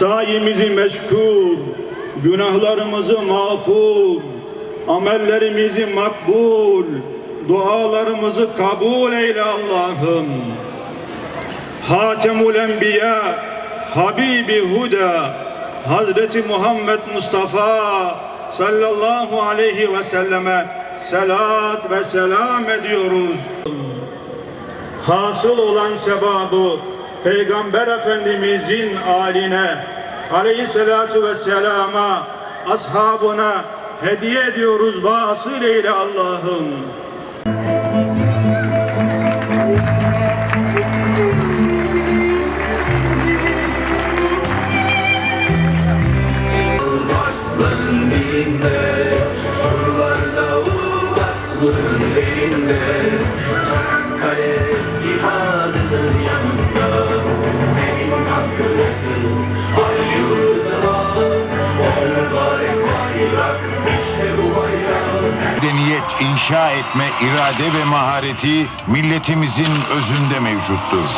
sayimizi meşkur, günahlarımızı mağfur, amellerimizi makbul, dualarımızı kabul eyle Allah'ım. Hatemul Enbiya, Habibi Huda, Hazreti Muhammed Mustafa sallallahu aleyhi ve selleme selat ve selam ediyoruz. Hasıl olan sevabı Peygamber Efendimizin aline aleyhissalatu vesselama ashabına hediye ediyoruz vasıl eyle Allah'ım. Arslanın dilinde Sorularda inşa etme irade ve mahareti milletimizin özünde mevcuttur.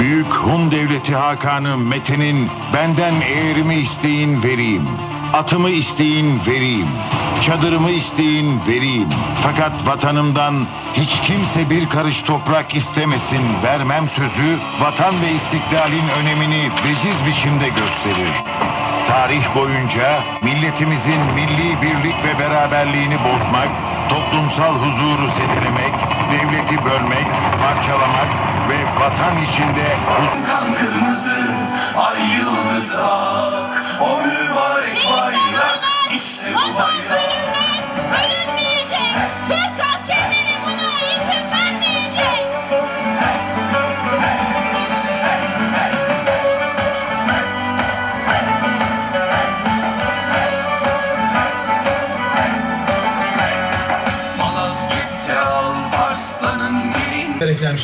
Büyük Hun Devleti Hakanı Mete'nin benden eğerimi isteyin vereyim. Atımı isteyin vereyim. Çadırımı isteyin vereyim. Fakat vatanımdan hiç kimse bir karış toprak istemesin vermem sözü vatan ve istiklalin önemini veciz biçimde gösterir. Tarih boyunca milletimizin milli birlik ve beraberliğini bozmak, toplumsal huzuru zedelemek, devleti bölmek, parçalamak ve vatan içinde Kan kırmızı Ay yıldız ak O mübarek bayrak İşte bu bayrak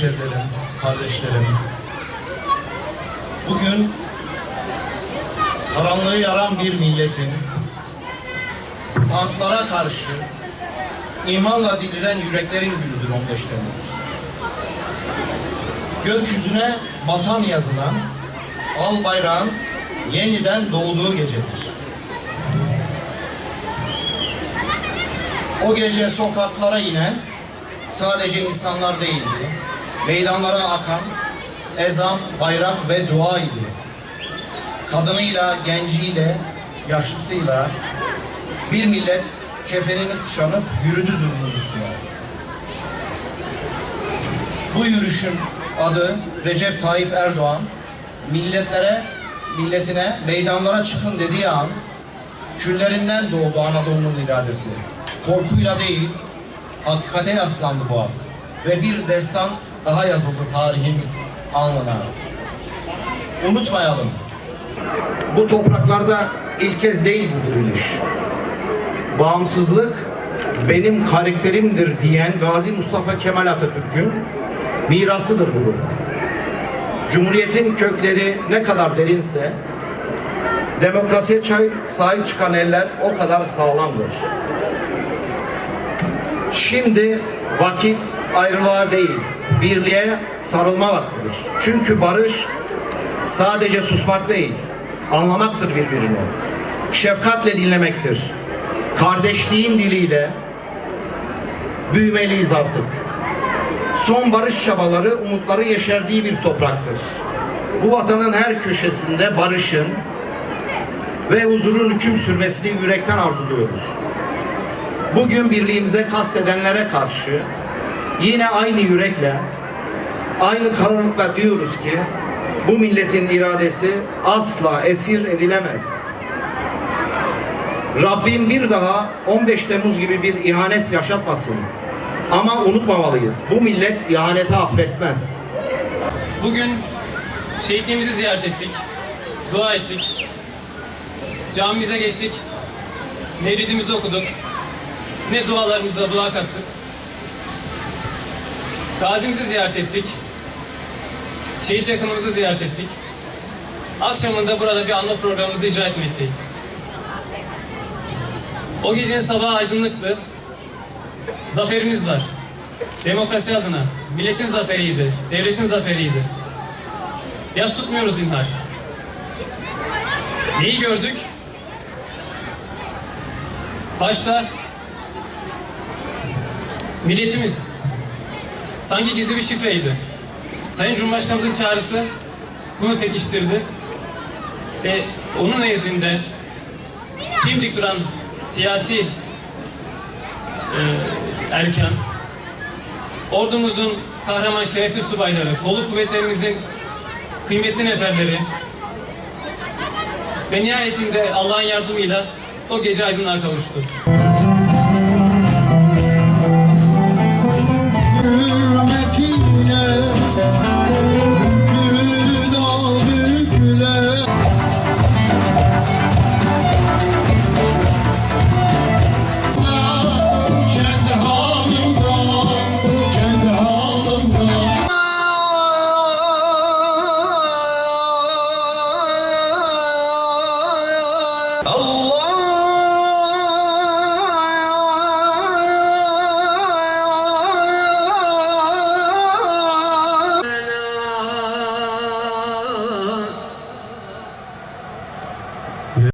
hemşerilerim, kardeşlerim. Bugün karanlığı yaran bir milletin tanklara karşı imanla dirilen yüreklerin günüdür 15 Temmuz. Gökyüzüne vatan yazılan al bayrağın yeniden doğduğu gecedir. O gece sokaklara inen sadece insanlar değildi. Meydanlara akan ezan, bayrak ve dua idi. Kadınıyla, genciyle, yaşlısıyla bir millet kefenini kuşanıp yürüdü zulmün üstüne. Bu yürüyüşün adı Recep Tayyip Erdoğan. Milletlere, milletine meydanlara çıkın dediği an küllerinden doğdu Anadolu'nun iradesi. Korkuyla değil, hakikate yaslandı bu an. Ve bir destan daha yazıldı tarihin alnına. Unutmayalım. Bu topraklarda ilk kez değil bu diriliş. Bağımsızlık benim karakterimdir diyen Gazi Mustafa Kemal Atatürk'ün mirasıdır bu. Cumhuriyetin kökleri ne kadar derinse demokrasiye sahip çıkan eller o kadar sağlamdır. Şimdi vakit ayrılığa değil, birliğe sarılma vaktidir. Çünkü barış sadece susmak değil, anlamaktır birbirini. Şefkatle dinlemektir. Kardeşliğin diliyle büyümeliyiz artık. Son barış çabaları umutları yeşerdiği bir topraktır. Bu vatanın her köşesinde barışın ve huzurun hüküm sürmesini yürekten arzuluyoruz. Bugün birliğimize kastedenlere karşı yine aynı yürekle, aynı kararlılıkla diyoruz ki bu milletin iradesi asla esir edilemez. Rabbim bir daha 15 Temmuz gibi bir ihanet yaşatmasın. Ama unutmamalıyız. Bu millet ihaneti affetmez. Bugün şehitliğimizi ziyaret ettik, dua ettik, camimize geçtik, mevlidimizi okuduk, ne dualarımıza dua kattık, gazimizi ziyaret ettik, şehit yakınımızı ziyaret ettik. Akşamında burada bir anma programımızı icra etmekteyiz. O gecenin sabahı aydınlıktı. Zaferimiz var. Demokrasi adına. Milletin zaferiydi. Devletin zaferiydi. Yas tutmuyoruz zinhar. Neyi gördük? Başta milletimiz sanki gizli bir şifreydi. Sayın Cumhurbaşkanımızın çağrısı bunu pekiştirdi. Ve onun nezdinde dimdik duran siyasi e, erken, ordumuzun kahraman şerefli subayları, kolluk kuvvetlerimizin kıymetli neferleri ve nihayetinde Allah'ın yardımıyla o gece aydınlığa kavuştu.